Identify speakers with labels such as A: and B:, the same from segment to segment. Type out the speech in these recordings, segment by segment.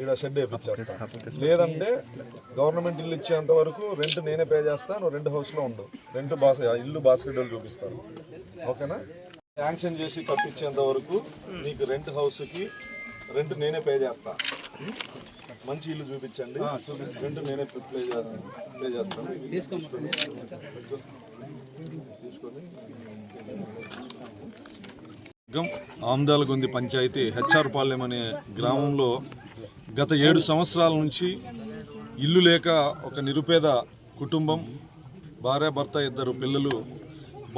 A: ఇక్కడ షెడ్ లేదంటే గవర్నమెంట్ ఇల్లు ఇచ్చేంత వరకు రెంట్ నేనే పే చేస్తాను రెండు హౌస్లో ఉండు. రెంట్ బాస్ ఇల్లు బాస్కెట్ చూపిస్తాను. ఓకేనా? శాంక్షన్ చేసి కట్టించేంత వరకు నీకు రెంట్ హౌస్కి రెంట్ నేనే పే చేస్తా. మంచి ఇల్లు చూపించండి. రెంట్ నేనే పే పే చేస్తాను తీసుకొని ఆమ్దాలగొంది పంచాయతీ హెచ్ఆర్పాలెం అనే గ్రామంలో గత ఏడు సంవత్సరాల నుంచి ఇల్లు లేక ఒక నిరుపేద కుటుంబం భార్య భర్త ఇద్దరు పిల్లలు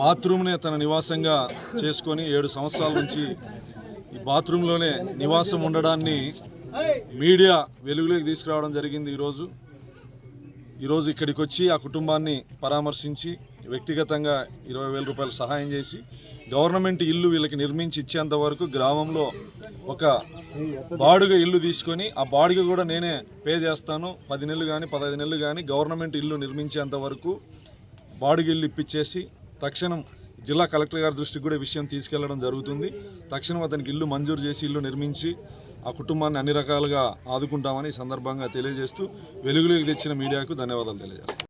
A: బాత్రూమ్నే తన నివాసంగా చేసుకొని ఏడు సంవత్సరాల నుంచి ఈ బాత్రూంలోనే నివాసం ఉండడాన్ని మీడియా వెలుగులోకి తీసుకురావడం జరిగింది ఈరోజు. ఈరోజు ఇక్కడికి వచ్చి ఆ కుటుంబాన్ని పరామర్శించి వ్యక్తిగతంగా ఇరవై వేల రూపాయలు సహాయం చేసి గవర్నమెంట్ ఇల్లు వీళ్ళకి నిర్మించి ఇచ్చేంత వరకు గ్రామంలో ఒక బాడుగ ఇల్లు తీసుకొని ఆ బాడుగ కూడా నేనే పే చేస్తాను. పది నెలలు కానీ పదహైదు నెలలు కానీ గవర్నమెంట్ ఇల్లు నిర్మించేంత వరకు బాడుగ ఇల్లు ఇప్పించేసి తక్షణం జిల్లా కలెక్టర్ గారి దృష్టికి కూడా విషయం తీసుకెళ్ళడం జరుగుతుంది. తక్షణం అతనికి ఇల్లు మంజూరు చేసి ఇల్లు నిర్మించి ఆ కుటుంబాన్ని అన్ని రకాలుగా ఆదుకుంటామని సందర్భంగా తెలియజేస్తూ వెలుగులోకి తెచ్చిన మీడియాకు ధన్యవాదాలు తెలియజేస్తాను